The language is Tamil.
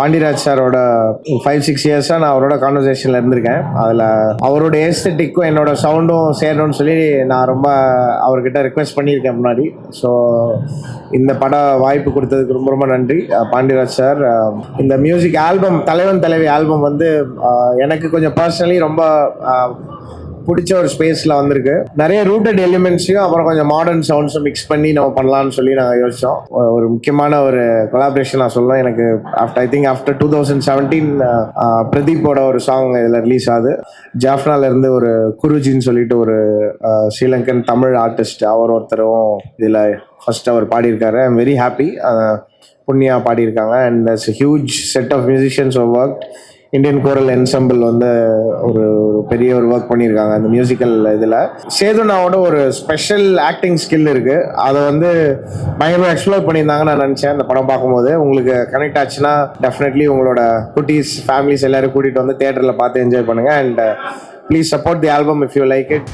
பாண்டிராஜ் சாரோட ஃபைவ் சிக்ஸ் இயர்ஸாக நான் அவரோட கான்வர்சேஷனில் இருந்திருக்கேன். அதில் அவரோட ஏஸ்தட்டிக்கும் என்னோட சவுண்டும் சேரணும்னு சொல்லி நான் ரொம்ப அவர்கிட்ட ரிக்வெஸ்ட் பண்ணியிருக்கேன் முன்னாடி. ஸோ இந்த பட வாய்ப்பு கொடுத்ததுக்கு ரொம்ப ரொம்ப நன்றி. பாண்டிராஜ் சார் இந்த music album Thalaivan Thalaivi album வந்து எனக்கு கொஞ்சம் பர்சனலி ரொம்ப பிடிச்ச ஒரு ஸ்பேஸில் வந்திருக்கு. நிறைய ரூட்டட் எலிமெண்ட்ஸையும் அப்புறம் கொஞ்சம் மாடர்ன் சவுண்ட்ஸும் மிக்ஸ் பண்ணி நம்ம பண்ணலாம்னு சொல்லி நாங்கள் யோசித்தோம் ஒரு முக்கியமான ஒரு கொலாபரேஷன் நான் சொல்லுவேன் எனக்கு after I think after two thousand seventeen பிரதீப்போட ஒரு சாங் இதில் ரிலீஸ் ஆகுது. ஜாஃப்னாலேருந்து ஒரு குருஜின்னு சொல்லிட்டு ஒரு ஸ்ரீலங்கன் தமிழ் ஆர்டிஸ்ட் அவர் ஒருத்தரும் இதில் ஃபர்ஸ்ட் அவர் பாடியிருக்காரு. I am very happy Punya பாடியிருக்காங்க. And that's huge set of musicians work Indian choral ensemble வந்து ஒரு ஒரு பெரிய ஒரு ஒர்க் பண்ணியிருக்காங்க அந்த மியூசிக்கல் இதில். சேதுனாவோட ஒரு ஸ்பெஷல் ஆக்டிங் ஸ்கில் இருக்குது அதை வந்து பயங்கரமாக எக்ஸ்ப்ளோர் பண்ணியிருந்தாங்கன்னு நான் நினச்சேன். அந்த படம் பார்க்கும்போது உங்களுக்கு கனெக்ட் ஆச்சுன்னா டெஃபினெட்லி உங்களோட குட்டீஸ் ஃபேமிலிஸ் எல்லாரும் கூட்டிகிட்டு வந்து தேட்டரில் பார்த்து என்ஜாய் பண்ணுங்கள் and please support the album if you like it